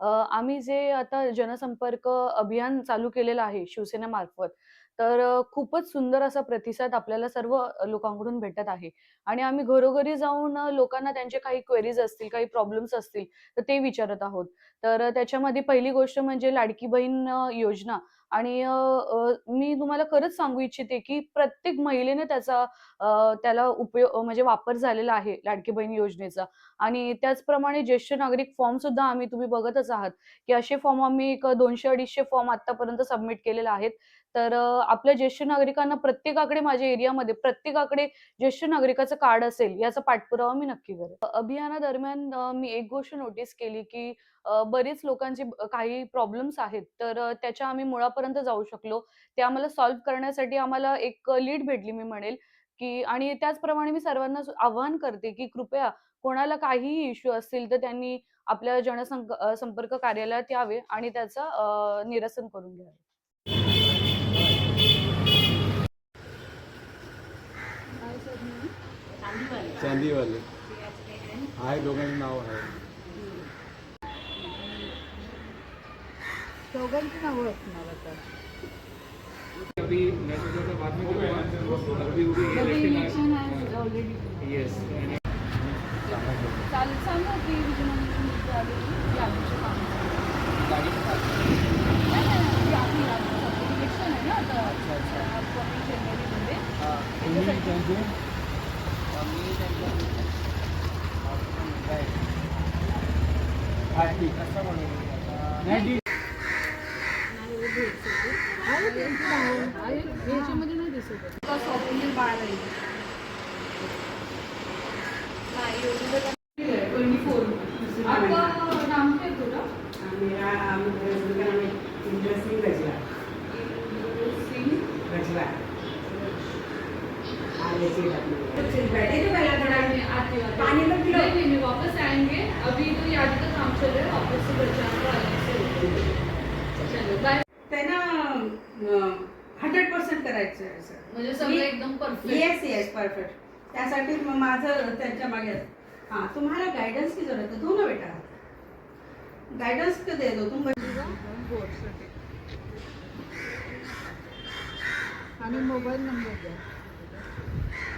आम्ही जे आता जनसंपर्क अभियान चालू केलेलं आहे शिवसेनेमार्फत, तर खूपच सुंदर असा प्रतिसाद आपल्याला सर्व लोकांकडून भेटत आहे आणि आम्ही घरोघरी जाऊन लोकांना त्यांचे काही क्वेरीज असतील, काही प्रॉब्लेम्स असतील, तर ते विचारत आहोत. तर त्याच्यामध्ये पहिली गोष्ट म्हणजे लाडकी बहीण योजना आणि मी तुम्हाला खरंच सांगू इच्छिते, की प्रत्येक महिलेने त्याचा त्याला उपयोग म्हणजे वापर झालेला आहे लाडकी बहीण योजनेचा आणि त्याचप्रमाणे ज्येष्ठ नागरिक फॉर्म सुद्धा आम्ही तुम्ही बघतच आहात, की असे फॉर्म आम्ही एक दोनशे अडीचशे फॉर्म आतापर्यंत सबमिट केलेले आहेत. तर आपल्या ज्येष्ठ नागरिकांना प्रत्येकाकडे माझ्या एरियामध्ये प्रत्येकाकडे ज्येष्ठ नागरिकाचं कार्ड असेल याचा पाठपुरावा मी नक्की करेन. अभियानादरम्यान मी एक गोष्ट नोटीस केली, की बरेच लोकांचे काही प्रॉब्लेम्स आहेत, तर त्याच्या आम्ही मुळापर्यंत जाऊ शकलो. ते आम्हाला सॉल्व्ह करण्यासाठी आम्हाला एक लीड भेटली मी म्हणेल, की आणि त्याचप्रमाणे मी सर्वांना आवाहन करते, की कृपया कोणाला काहीही इश्यू असतील, तर त्यांनी आपल्या जनसंक संपर्क कार्यालयात यावे आणि त्याचं निरसन करून घ्यावे. चांदीवाले। आहे दोघांची नाव आहे. चौघांची नावं असणार आता. अभी मैं सोचा था बाद में करूँगा अभी उभी इलेक्शन ऑलरेडी यस विजयनगर आलेली नाही, ठीक. आहे त्यांची आहे याच्यामध्ये नाही दिसत स्वप्नील बाळाई. पानी। नहीं, नहीं, वापस आएंगे. अभी तो याद का काम चल रहा है? वापस से बचाने त्यांना हंड्रेड पर्सेंट करायचं आहे सर म्हणजे सगळं एकदम परफेक्ट येस येस परफेक्ट त्यासाठी मग माझं त्यांच्या मागे हां तुम्हाला गायडन्स की जरूरत है दोनों बेटा. गाइडेंस को दे दो तुम बोर्डसाठी आणि मोबाईल नंबर द्या.